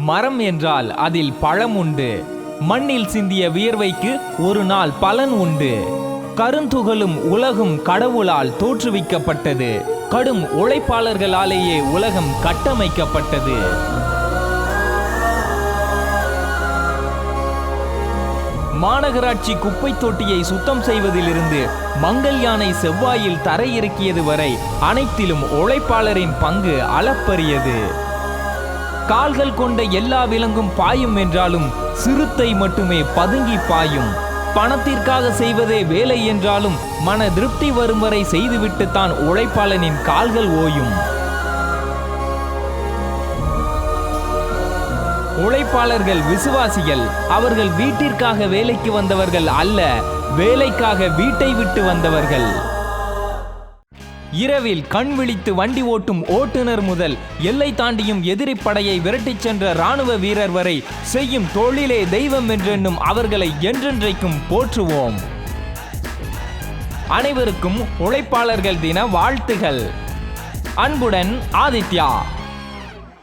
மரம் என்றால் அதில் பழம் உண்டு. மண்ணில் சிந்திய வியர்வைக்கு ஒரு நாள் பலன் உண்டு. கருந்துகளும் உலகும் கடவுளால் தோற்றுவிக்கப்பட்டது. கடும் உழைப்பாளர்களாலேயே உலகம் கட்டமைக்கப்பட்டது. மாநகராட்சி குப்பை தொட்டியை சுத்தம் செய்வதிலிருந்து மங்கள் யானை செவ்வாயில் தரையிறக்கியது வரை அனைத்திலும் உழைப்பாளரின் பங்கு அளப்பரியது. கால்கள் கொண்ட எல்லா விலங்கும் பாயும் என்றாலும் சிறுத்தை மட்டுமே பதுங்கி பாயும். பணத்திற்காக செய்வதே வேலை என்றாலும் மன திருப்தி வரும் வரை செய்துவிட்டு தான் உழைப்பாளனின் கால்கள் ஓயும். உழைப்பாளர்கள் விசுவாசிகள் அவர்கள் வீட்டிற்காக வேலைக்கு வந்தவர்கள் அல்ல வேலைக்காக வீட்டை விட்டு வந்தவர்கள். இரவில் கண் விழித்து வண்டி ஓட்டும் ஓட்டுநர் முதல் எல்லை தாண்டியும் எதிரி படையை விரட்டிச் சென்ற ராணுவ வீரர் வரை செய்யும் தொழிலே தெய்வம் என்றென்னும் அவர்களை என்றென்றைக்கும் போற்றுவோம். அனைவருக்கும் உழைப்பாளர்கள் தின வாழ்த்துகள். அன்புடன் ஆதித்யா.